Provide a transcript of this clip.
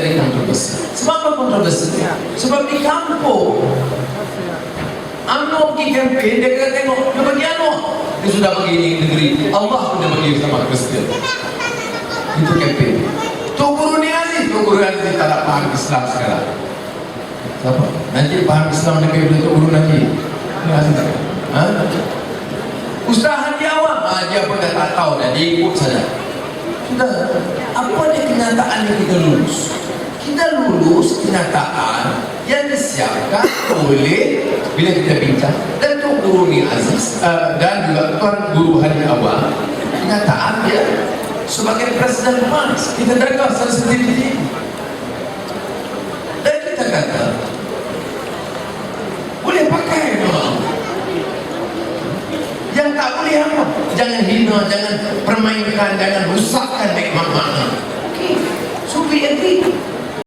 Dari kontroversi. Sebab apa kontroversi? Sebab di kampung Ano pergi campaign, dia kata tengok, dia bagi ano? Dia sudah bagi negeri. Allah pun dia sama Kristian. Itu campaign. Tok Guru ni Aziz, Tok Guru Aziz tak nak faham Islam sekarang. Siapa? Nanti faham Islam lebih dari Tok Guru nanti. Ini Aziz tak? Ha? Ustaz Haji Awam, ha, dia pun dah tak tahu dah, dia ikut saja. Sudah, apa dia kenyataan yang kita lulus? kenyataan yang disiapkan oleh bila kita bincang. Dan tuan guru ni Aziz uh, dan juga tuan guru Haji Awang kenyataan dia sebagai presiden Mars. Kita dengar secara sendiri dan kita kata boleh pakai doang yang tak boleh apa? Jangan hina jangan permainkan jangan rusakkan nikmat makna